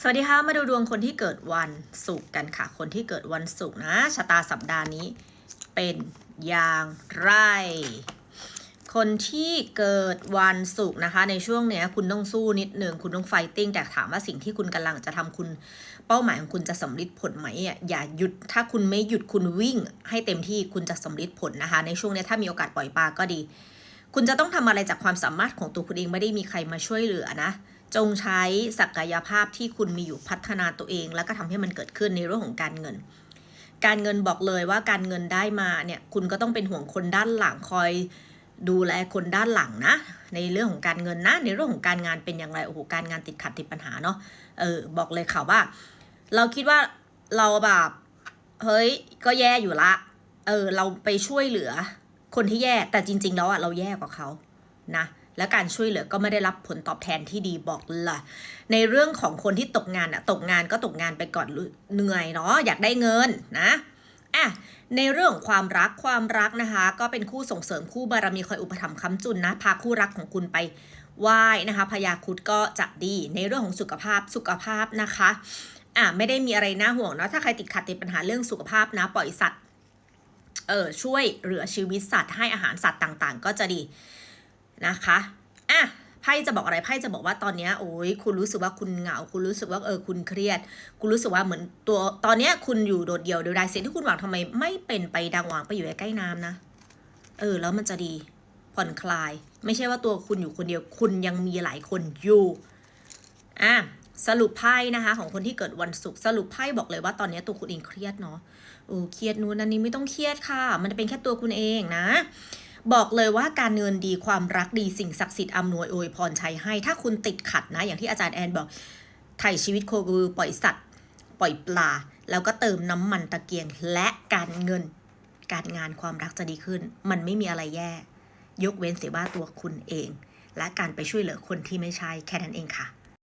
สวัสดีค่ะ มาดูดวงคนที่เกิดวันศุกร์กันค่ะ คนที่เกิดวันศุกร์นะชะตาสัปดาห์นี้เป็นอย่างไร คนที่เกิดวันศุกร์นะคะ ในช่วงเนี้ยคุณต้องสู้นิดหนึ่งคุณต้องไฟติ้งแต่ถามว่าสิ่งที่คุณกำลังจะทำคุณเป้าหมายของคุณจะสำลิดผลไหมอะอย่าหยุดถ้าคุณไม่หยุดคุณวิ่ง ให้เต็มที่คุณจะสำลิดผลนะคะ ในช่วงเนี้ยถ้ามีโอกาสปล่อยปลาก็ดี คุณจะต้องทำอะไรจากความสามารถของตัวคุณเองไม่ได้มีใครมาช่วยเหลือนะจงใช้ศักยภาพที่คุณมีอยู่พัฒนาตัวเอง แล้วก็ทำให้มันเกิดขึ้นในเรื่องของการเงิน การเงินบอกเลยว่าการเงินได้มาเนี่ยคุณก็ต้องเป็นห่วงคนด้านหลังคอยดูแลคนด้านหลังนะ ในเรื่องของการเงินนะ ในเรื่องของการงานเป็นอย่างไรโอ้โหการงานติดขัดติดปัญหาเนาะเออบอกเลยค่ะว่า เราคิดว่าเราแบบเฮ้ยก็แย่อยู่ละ เออ เราไปช่วยเหลือ คนที่แย่แต่จริง ๆ แล้วอะเราแย่กว่าเขานะ และการช่วยเหลือก็ไม่ได้รับผลตอบแทนที่ดีบอกเลยในเรื่องของคนที่ตกงานอะตกงานก็ตกงานไปก่อนเหนื่อยเนาะอยากได้เงินนะอะในเรื่องความรักความรักนะคะ ก็เป็นคู่ส่งเสริมคู่บารมีคอยอุปถัมภ์ค้ำจุนนะพาคู่รักของคุณไปไหว้นะคะพญาครุดก็จะดีในเรื่องของสุขภาพสุขภาพนะคะอะไม่ได้มีอะไรน่าห่วงเนาะถ้าใครติดขัดติดปัญหาเรื่องสุขภาพนะปล่อยสัตว์เออช่วยเหลือชีวิตสัตว์ให้อาหารสัตว์ต่างๆ ก็จะดี นะคะอะไพ่จะบอกอะไรไพ่จะบอกว่าตอนนี้โอ้ยคุณรู้สึกว่าคุณเหงา คุณรู้สึกว่าเออคุณเครียด คุณรู้สึกว่าเหมือนตัวตอนนี้คุณอยู่โดดเดี่ยวเดียวดายสิ่งที่คุณหวังทำไมไม่เป็นไปดังหวังไปอยู่ใกล้น้ำนะ เออ แล้วมันจะดีผ่อนคลาย ไม่ใช่ว่าตัวคุณอยู่คนเดียวคุณยังมีหลายคนอยู่อะสรุปไพ่นะคะ ของคนที่เกิดวันศุกร์สรุปไพ่บอกเลยว่าตอนนี้ตัวคุณเองเครียดเนาะโอ้เครียดนู้นอันนี้ไม่ต้องเครียดค่ะ มันจะเป็นแค่ตัวคุณเองนะ บอกเลยว่าการเงินดีความรักดีสิ่งศักดิ์สิทธิ์อำนวยอวยพรชัยให้ ถ้าคุณติดขัดนะ อย่างที่อาจารย์แอนบอกไถ่ชีวิตโคกูปล่อยสัตว์ ปล่อยปลา แล้วก็เติมน้ำมันตะเกียงและการเงิน การงานความรักจะดีขึ้น มันไม่มีอะไรแย่ ยกเว้นเสียว่าตัวคุณเอง และการไปช่วยเหลือคนที่ไม่ใช่แค่นั้นเองค่ะ